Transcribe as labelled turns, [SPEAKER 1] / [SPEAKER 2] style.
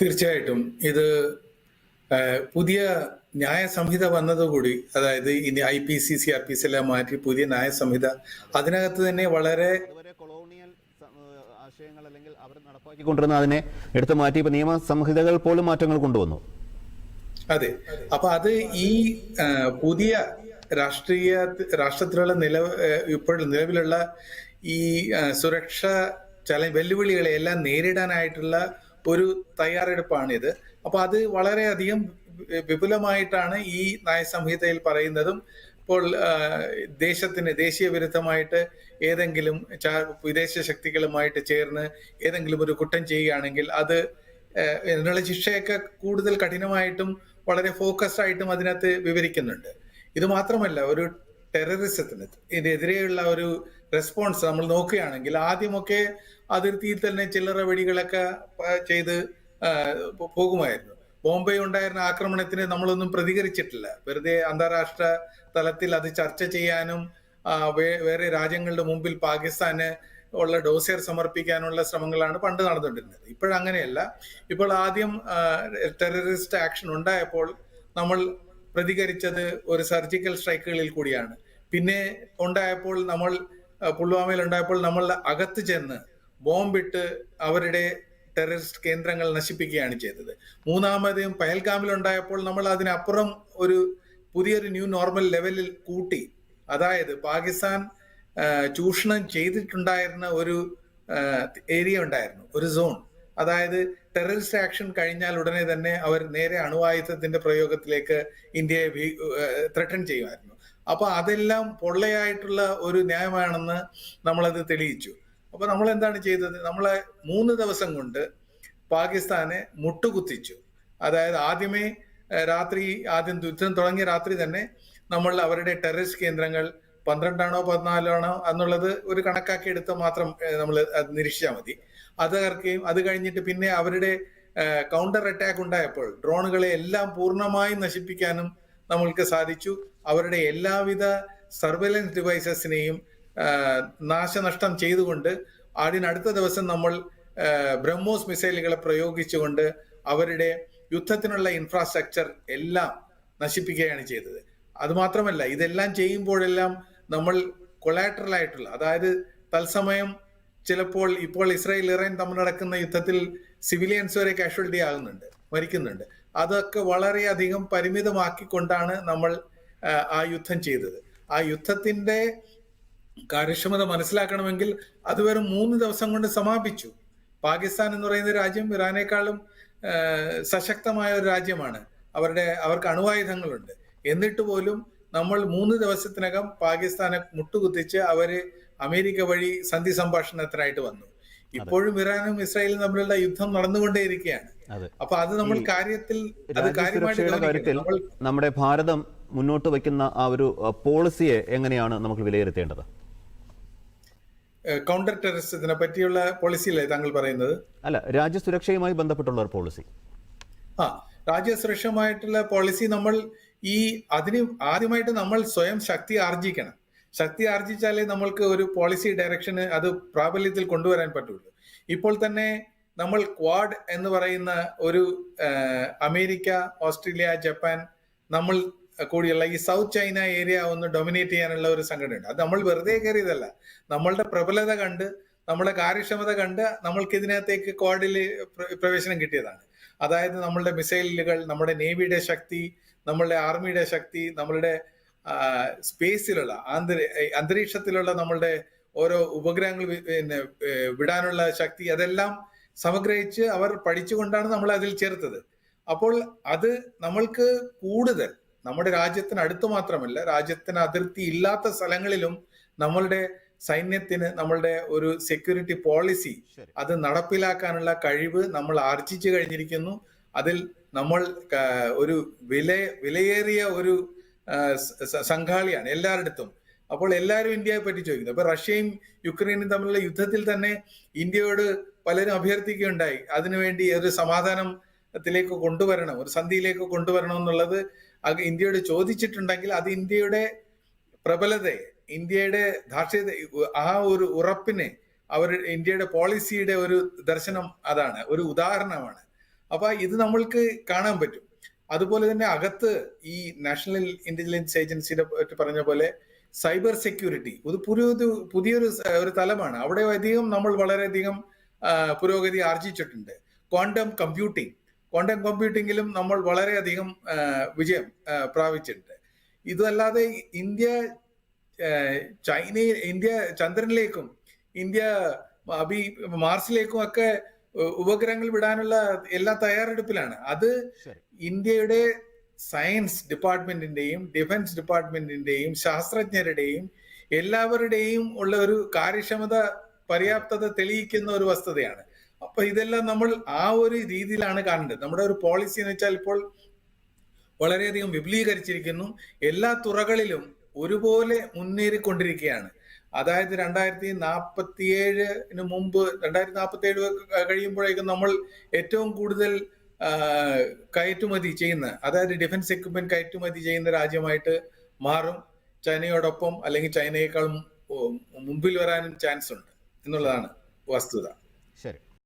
[SPEAKER 1] തീർച്ചയായിട്ടും ഇത് പുതിയ ന്യായ സംഹിത വന്നതുകൂടി അതായത് ഇനി I P C C R P C എല്ലാം മാറ്റി പുതിയ ന്യായ സംഹിത അതിനകത്ത് തന്നെ വളരെ
[SPEAKER 2] ആശയങ്ങൾ അല്ലെങ്കിൽ അവർ നടപ്പാക്കിക്കൊണ്ടിരുന്ന അതിനെ എടുത്തു മാറ്റി ഇപ്പൊ നിയമ സംഹിതകൾ പോലും മാറ്റങ്ങൾ കൊണ്ടുവന്നു.
[SPEAKER 1] അതെ. അപ്പൊ അത് ഈ പുതിയ രാഷ്ട്രീയ രാഷ്ട്രത്തിലുള്ള നില ഇപ്പോൾ നിലവിലുള്ള ഈ സുരക്ഷ ചല വെല്ലുവിളികളെ എല്ലാം നേരിടാനായിട്ടുള്ള ഒരു തയ്യാറെടുപ്പാണ് ഇത്. അപ്പൊ അത് വളരെയധികം വിപുലമായിട്ടാണ് ഈ നയസംഹിതയിൽ പറയുന്നതും ഇപ്പോൾ ദേശത്തിന് ദേശീയ വിരുദ്ധമായിട്ട് ഏതെങ്കിലും വിദേശ ശക്തികളുമായിട്ട് ചേർന്ന് ഏതെങ്കിലും ഒരു കുറ്റം ചെയ്യുകയാണെങ്കിൽ അത് അതിനുള്ള ശിക്ഷയൊക്കെ കൂടുതൽ കഠിനമായിട്ടും വളരെ ഫോക്കസ്ഡ് ആയിട്ടും അതിനകത്ത് വിവരിക്കുന്നുണ്ട്. ഇത് മാത്രമല്ല ഒരു ടെററിസത്തിന് ഇതിനെതിരെയുള്ള ഒരു റെസ്പോൺസ് നമ്മൾ നോക്കുകയാണെങ്കിൽ ആദ്യമൊക്കെ അതിർത്തിയിൽ തന്നെ ചില്ലറ വെടികളൊക്കെ ചെയ്ത് പോകുമായിരുന്നു. ബോംബെ ഉണ്ടായിരുന്ന ആക്രമണത്തിന് നമ്മളൊന്നും പ്രതികരിച്ചിട്ടില്ല. വെറുതെ അന്താരാഷ്ട്ര തലത്തിൽ അത് ചർച്ച ചെയ്യാനും വേറെ രാജ്യങ്ങളുടെ മുമ്പിൽ പാകിസ്ഥാന് ഉള്ള ഡോസിയർ സമർപ്പിക്കാനുള്ള ശ്രമങ്ങളാണ് പണ്ട് നടന്നുകൊണ്ടിരുന്നത്. ഇപ്പോഴങ്ങനെയല്ല. ഇപ്പോൾ ആദ്യം ടെററിസ്റ്റ് ആക്ഷൻ ഉണ്ടായപ്പോൾ നമ്മൾ പ്രതികരിച്ചത് ഒരു സർജിക്കൽ സ്ട്രൈക്കുകളിൽ കൂടിയാണ്. പിന്നെ ഉണ്ടായപ്പോൾ നമ്മൾ പുൽവാമയിൽ ഉണ്ടായപ്പോൾ നമ്മൾ അകത്ത് ചെന്ന് ബോംബിട്ട് അവരുടെ ടെററിസ്റ്റ് കേന്ദ്രങ്ങൾ നശിപ്പിക്കുകയാണ് ചെയ്തത്. മൂന്നാമതും പഹൽഗാമിൽ ഉണ്ടായപ്പോൾ നമ്മൾ അതിനപ്പുറം ഒരു പുതിയൊരു ന്യൂ നോർമൽ ലെവലിൽ കൂട്ടി. അതായത് പാകിസ്ഥാൻ ചൂഷണം ചെയ്തിട്ടുണ്ടായിരുന്ന ഒരു ഏരിയ ഉണ്ടായിരുന്നു ഒരു സോൺ അതായത് ടെററിസ്റ്റ് ആക്ഷൻ കഴിഞ്ഞാൽ ഉടനെ തന്നെ അവർ നേരെ അണുവായുധത്തിന്റെ പ്രയോഗത്തിലേക്ക് ഇന്ത്യയെ ത്രട്ടൺ ചെയ്യുമായിരുന്നു. അപ്പൊ അതെല്ലാം പൊള്ളയായിട്ടുള്ള ഒരു ന്യായമാണെന്ന് നമ്മളത് തെളിയിച്ചു. അപ്പൊ നമ്മൾ എന്താണ് ചെയ്തത്? നമ്മളെ മൂന്ന് ദിവസം കൊണ്ട് പാകിസ്ഥാനെ മുട്ടുകുത്തിച്ചു. അതായത് ആദ്യമേ രാത്രി ആദ്യം യുദ്ധം തുടങ്ങിയ രാത്രി തന്നെ നമ്മൾ അവരുടെ ടെററിസ്റ്റ് കേന്ദ്രങ്ങൾ പന്ത്രണ്ടാണോ പതിനാലാണോ എന്നുള്ളത് ഒരു കണക്കാക്കി എടുത്ത് മാത്രം നമ്മൾ നിരീക്ഷിച്ചാൽ മതി. അത് തകർക്കുകയും അത് കഴിഞ്ഞിട്ട് പിന്നെ അവരുടെ കൗണ്ടർ അറ്റാക്ക് ഉണ്ടായപ്പോൾ ഡ്രോണുകളെ എല്ലാം പൂർണമായും നശിപ്പിക്കാനും നമ്മൾക്ക് സാധിച്ചു. അവരുടെ എല്ലാവിധ സർവൈലൻസ് ഡിവൈസസിനെയും നാശനഷ്ടം ചെയ്തുകൊണ്ട് അതിനടുത്ത ദിവസം നമ്മൾ ബ്രഹ്മോസ് മിസൈലുകളെ പ്രയോഗിച്ചുകൊണ്ട് അവരുടെ യുദ്ധത്തിനുള്ള ഇൻഫ്രാസ്ട്രക്ചർ എല്ലാം നശിപ്പിക്കുകയാണ് ചെയ്തത്. അതുമാത്രമല്ല ഇതെല്ലാം ചെയ്യുമ്പോഴെല്ലാം നമ്മൾ കൊളാറ്ററൽ ആയിട്ടുള്ള അതായത് തത്സമയം ചിലപ്പോൾ ഇപ്പോൾ ഇസ്രായേൽ ഇറാൻ തമ്മിൽ നടക്കുന്ന യുദ്ധത്തിൽ സിവിലിയൻസ് വരെ കാഷ്വാലിറ്റി ആകുന്നുണ്ട് മരിക്കുന്നുണ്ട്. അതൊക്കെ വളരെയധികം പരിമിതമാക്കിക്കൊണ്ടാണ് നമ്മൾ ആ, യുദ്ധം ചെയ്തത്. ആ യുദ്ധത്തിന്റെ കാര്യക്ഷമത മനസ്സിലാക്കണമെങ്കിൽ അത് വെറും മൂന്ന് ദിവസം കൊണ്ട് സമാപിച്ചു. പാകിസ്ഥാൻ എന്ന് പറയുന്ന രാജ്യം ഇറാനേക്കാളും സശക്തമായ ഒരു രാജ്യമാണ്. അവരുടെ അവർക്ക് അണുവായുധങ്ങളുണ്ട്. എന്നിട്ട് പോലും നമ്മൾ മൂന്ന് ദിവസത്തിനകം പാകിസ്ഥാനെ മുട്ടുകുത്തിച്ച് അവർ അമേരിക്ക വഴി സന്ധി സംഭാഷണത്തിനായിട്ട് വന്നു. ഇപ്പോഴും ഇറാനും ഇസ്രായേലും തമ്മിലുള്ള യുദ്ധം നടന്നുകൊണ്ടേയിരിക്കുകയാണ്. അപ്പൊ അത് നമ്മൾ കാര്യത്തിൽ അത് കാര്യമായിട്ട്
[SPEAKER 2] നമ്മുടെ ഭാരതം മുന്നോട്ട് വയ്ക്കുന്ന ആ ഒരു പോളിസിയെ എങ്ങനെയാണ് നമുക്ക് വിലയിരുത്തേണ്ടത്?
[SPEAKER 1] കൗണ്ടർ ടെററിസത്തിനെ പറ്റിയുള്ള പോളിസിയല്ലേ താങ്കൾ പറയുന്നത്?
[SPEAKER 2] അല്ല രാജ്യസുരക്ഷയുമായി ബന്ധപ്പെട്ടുള്ള ഒരു പോളിസി.
[SPEAKER 1] ആ രാജ്യസുരക്ഷമായിട്ടുള്ള പോളിസി നമ്മൾ ഈ അതിന് ആദ്യമായിട്ട് നമ്മൾ സ്വയം ശക്തി ആർജിക്കണം. ശക്തി ആർജിച്ചാലേ നമ്മൾക്ക് ഒരു പോളിസി ഡയറക്ഷന് അത് പ്രാബല്യത്തിൽ കൊണ്ടുവരാൻ പറ്റുള്ളൂ. ഇപ്പോൾ തന്നെ നമ്മൾ ക്വാഡ് എന്ന് പറയുന്ന ഒരു അമേരിക്ക ഓസ്ട്രേലിയ ജപ്പാൻ നമ്മൾ കൂടിയുള്ള ഈ സൗത്ത് ചൈന ഏരിയ ഒന്ന് ഡൊമിനേറ്റ് ചെയ്യാനുള്ള ഒരു സംഘടനയുണ്ട്. അത് നമ്മൾ വെറുതെ കയറിയതല്ല. നമ്മളുടെ പ്രബലത കണ്ട് നമ്മുടെ കാര്യക്ഷമത കണ്ട് നമ്മൾക്ക് ഇതിനകത്തേക്ക് ക്വാഡിൽ പ്രവേശനം കിട്ടിയതാണ്. അതായത് നമ്മളുടെ മിസൈലുകൾ നമ്മുടെ നേവിയുടെ ശക്തി നമ്മളുടെ ആർമിയുടെ ശക്തി നമ്മളുടെ സ്പേസിലുള്ള ആന്തരി അന്തരീക്ഷത്തിലുള്ള നമ്മളുടെ ഓരോ ഉപഗ്രഹങ്ങൾ പിന്നെ വിടാനുള്ള ശക്തി അതെല്ലാം സമഗ്രഹിച്ച് അവർ പഠിച്ചുകൊണ്ടാണ് നമ്മൾ അതിൽ ചേർത്തത്. അപ്പോൾ അത് നമ്മൾക്ക് കൂടുതൽ നമ്മുടെ രാജ്യത്തിന് അടുത്ത് മാത്രമല്ല രാജ്യത്തിന് അതിർത്തി ഇല്ലാത്ത സ്ഥലങ്ങളിലും നമ്മളുടെ സൈന്യത്തിന് നമ്മളുടെ ഒരു സെക്യൂരിറ്റി പോളിസി അത് നടപ്പിലാക്കാനുള്ള കഴിവ് നമ്മൾ ആർജിച്ചു കഴിഞ്ഞിരിക്കുന്നു. അതിൽ നമ്മൾ ഒരു വില വിലയേറിയ ഒരു സംഘാളിയാണ് എല്ലായിടത്തും അപ്പോൾ എല്ലാവരും ഇന്ത്യയെ പറ്റി ചോദിക്കുന്നു. അപ്പൊ റഷ്യയും യുക്രൈനും തമ്മിലുള്ള യുദ്ധത്തിൽ തന്നെ ഇന്ത്യയോട് പലരും അഭ്യർത്ഥിക്കുകയുണ്ടായി. അതിനുവേണ്ടി ഒരു സമാധാനത്തിലേക്ക് കൊണ്ടുവരണം ഒരു സന്ധിയിലേക്ക് കൊണ്ടുവരണം എന്നുള്ളത് ഇന്ത്യയോട് ചോദിച്ചിട്ടുണ്ടെങ്കിൽ അത് ഇന്ത്യയുടെ പ്രബലതയെ ഇന്ത്യയുടെ ധാർഷ്ട്യത ആ ഒരു ഉറപ്പിനെ അവർ ഇന്ത്യയുടെ പോളിസിയുടെ ഒരു ദർശനം അതാണ് ഒരു ഉദാഹരണമാണ്. അപ്പൊ ഇത് നമ്മൾക്ക് കാണാൻ പറ്റും. അതുപോലെ തന്നെ അകത്ത് ഈ നാഷണൽ ഇന്റലിജൻസ് ഏജൻസിയുടെ പറഞ്ഞ പോലെ സൈബർ സെക്യൂരിറ്റി ഇത് പുതിയൊരു പുതിയൊരു ഒരു തലമാണ്. അവിടെ അധികം നമ്മൾ വളരെയധികം പുരോഗതി ആർജിച്ചിട്ടുണ്ട്. ക്വാണ്ടം കമ്പ്യൂട്ടിംഗ് ക്വാണ്ടം കമ്പ്യൂട്ടിങ്ങിലും നമ്മൾ വളരെയധികം വിജയം പ്രാപിച്ചിട്ടുണ്ട്. ഇതല്ലാതെ ഇന്ത്യ ചൈനയിൽ ചൈന ഇന്ത്യ ചന്ദ്രനിലേക്കും ഇന്ത്യ അഭി മാർസിലേക്കും ഒക്കെ ഉപഗ്രഹങ്ങൾ വിടാനുള്ള എല്ലാ തയ്യാറെടുപ്പിലാണ്. അത് ഇന്ത്യയുടെ സയൻസ് ഡിപ്പാർട്ട്മെന്റിന്റെയും ഡിഫൻസ് ഡിപ്പാർട്ട്മെന്റിന്റെയും ശാസ്ത്രജ്ഞരുടെയും എല്ലാവരുടെയും ഉള്ള ഒരു കാര്യക്ഷമത പര്യാപ്തത തെളിയിക്കുന്ന ഒരു വസ്തുതയാണ്. അപ്പൊ ഇതെല്ലാം നമ്മൾ ആ ഒരു രീതിയിലാണ് കാണുന്നത് നമ്മുടെ ഒരു പോളിസി എന്ന് വെച്ചാൽ ഇപ്പോൾ വളരെയധികം വിപുലീകരിച്ചിരിക്കുന്നു. എല്ലാ തുറകളിലും ഒരുപോലെ മുന്നേറിക്കൊണ്ടിരിക്കുകയാണ്. അതായത് രണ്ടായിരത്തി നാൽപ്പത്തിയേഴിന് മുമ്പ് രണ്ടായിരത്തി നാൽപ്പത്തി ഏഴ് കഴിയുമ്പോഴേക്കും നമ്മൾ ഏറ്റവും കൂടുതൽ കയറ്റുമതി ചെയ്യുന്ന അതായത് ഡിഫൻസ് എക്യുപ്മെന്റ് കയറ്റുമതി ചെയ്യുന്ന രാജ്യമായിട്ട് മാറും. ചൈനയോടൊപ്പം അല്ലെങ്കിൽ ചൈനയേക്കാളും മുമ്പിൽ വരാനും ചാൻസ് ഉണ്ട് എന്നുള്ളതാണ് വസ്തുത.
[SPEAKER 2] ശരി.